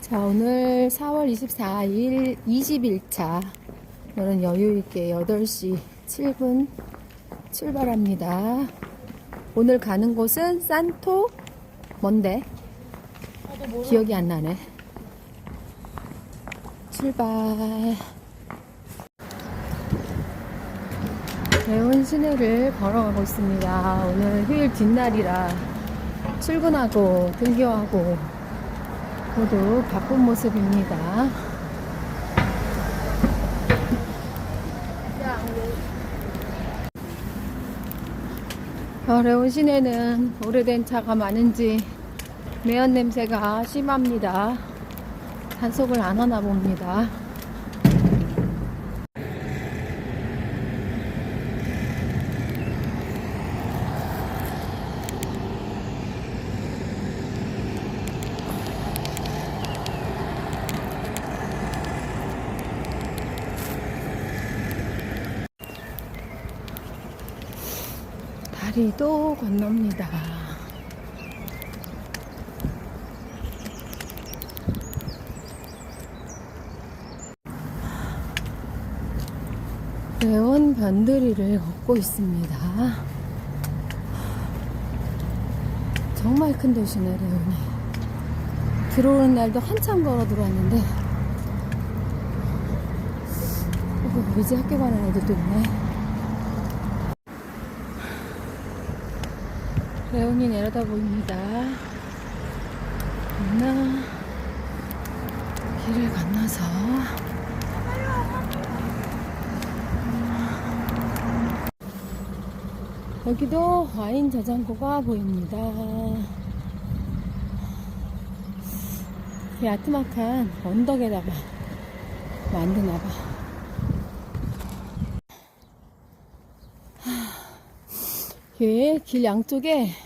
자, 오늘 4월 24일 20일차. 오늘은 여유있게 8시 7분 출발합니다. 오늘 가는 곳은 산토, 뭔데? 기억이 안 나네. 출발. 매운 시내를 걸어가고 있습니다. 오늘 휴일 뒷날이라 출근하고 등교하고 모두 바쁜 모습입니다. 어려운 시내는 오래된 차가 많은지 매연 냄새가 심합니다. 단속을 안 하나 봅니다. 다리도 건넙니다. 매운 변두리를 걷고 있습니다. 정말 큰 도시네, 레온이. 들어오는 날도 한참 걸어 들어왔는데, 어, 이제 학교 가는 애들도 있네. 레온이 내려다 보입니다. 건너, 길을 건너서, 여기도 와인 저장고가 보입니다. 이 아트막한 언덕에다가 만드나봐. 길 양쪽에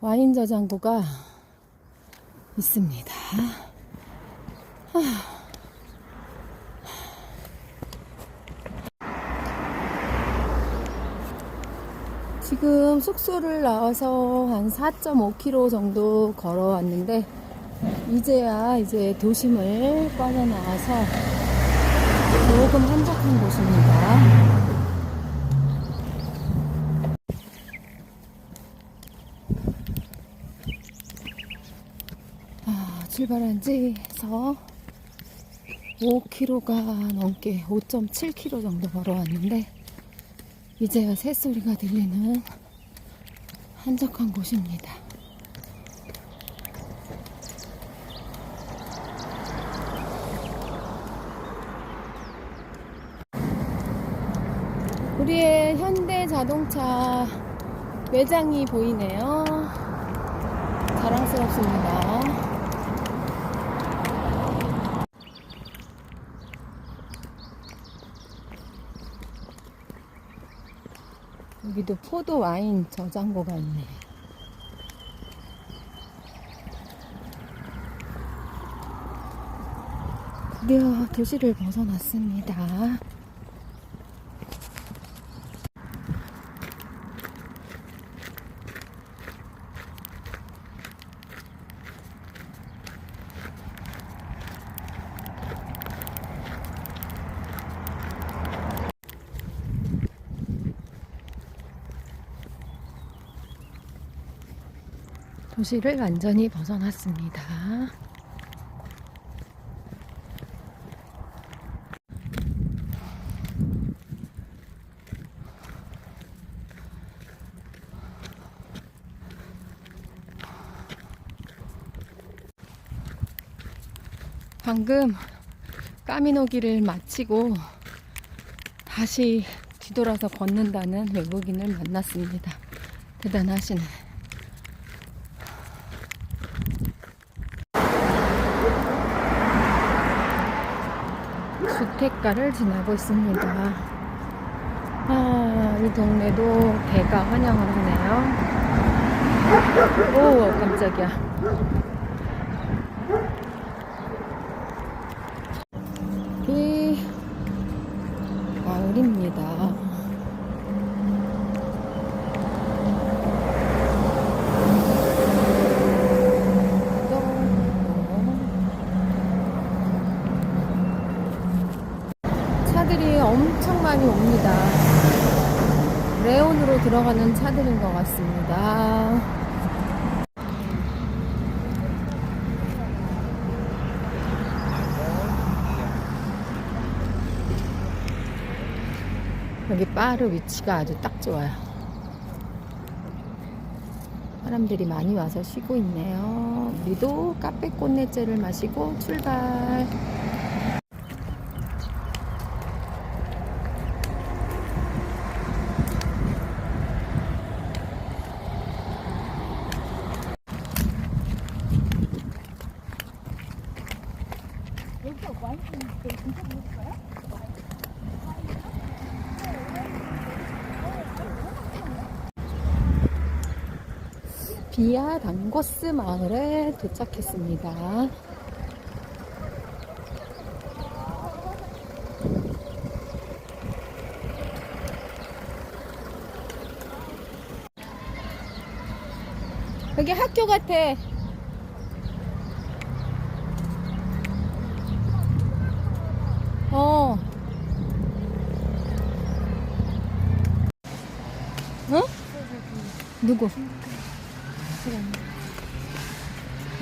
와인 저장고가 있습니다. 지금 숙소를 나와서 한 4.5km 정도 걸어왔는데 이제야 이제 도심을 빠져나와서 조금 한적한 곳입니다. 아, 출발한 지에서 5km가 넘게 5.7km 정도 걸어왔는데 이제야 새소리가 들리는 한적한 곳입니다. 우리의 현대 자동차 매장이 보이네요. 자랑스럽습니다. 여기도 포도 와인 저장고가 있네. 드디어 도시를 벗어났습니다. 도시를 완전히 벗어났습니다. 방금 까미노기를 마치고 다시 뒤돌아서 걷는다는 외국인을 만났습니다. 대단하시네. 주택가를 지나고 있습니다. 아, 이 동네도 개가 환영을 하네요. 오, 깜짝이야. 이 마을입니다. 많이 옵니다. 레온으로 들어가는 차들인 것 같습니다. 여기 바르 위치가 아주 딱 좋아요. 사람들이 많이 와서 쉬고 있네요. 우리도 카페 꽃내째를 마시고 출발. 비아 단거스 마을에 도착했습니다. 여기 학교 같아. 어. 응? 누구?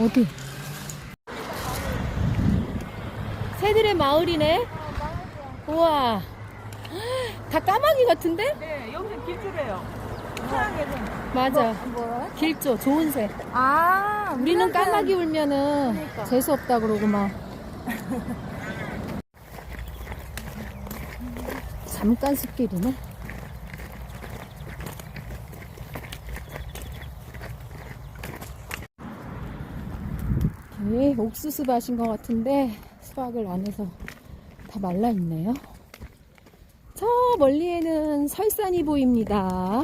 어디? 새들의 마을이네? 우와. 다 까마귀 같은데? 네, 여기서 길줄이에요. 사랑에는 맞아. 뭐야? 길조, 좋은 새. 아, 우리는 까마귀 울면은 그러니까. 재수 없다 그러고 막. 잠깐 숲길이네. 예, 옥수수 밭인 것 같은데 수확을 안 해서 다 말라 있네요. 저 멀리에는 설산이 보입니다.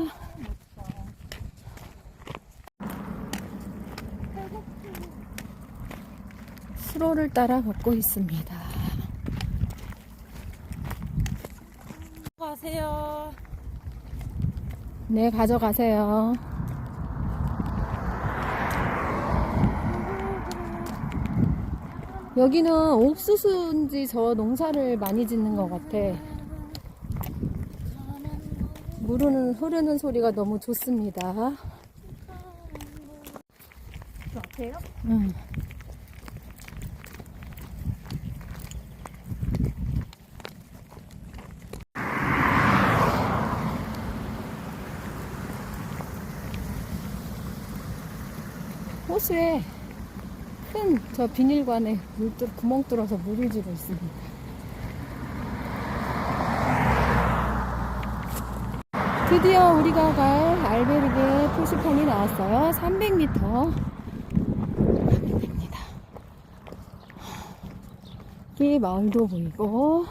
수로를 따라 걷고 있습니다. 가세요. 네, 가져가세요. 여기는 옥수수인지 저 농사를 많이 짓는 것 같아. 물은 흐르는 소리가 너무 좋습니다. 앞에요? 응. 호수에 큰 저 비닐관에 물 뚫, 구멍 뚫어서 물을 주고 있습니다. 드디어 우리가 갈 알베르게 표시판이 나왔어요. 300m 가면 됩니다. 이 마을도 보이고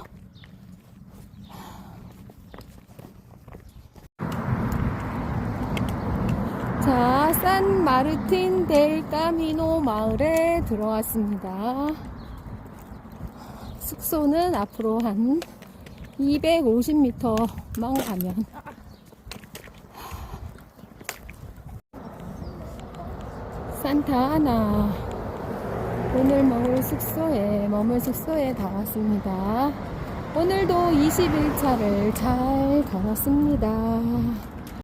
자, 산 마르틴 델 까미노 마을에 들어왔습니다. 숙소는 앞으로 한 250m만 가면 산타아나 오늘 머물 숙소에 머물 숙소에 다 왔습니다. 오늘도 21차를 잘 걸었습니다.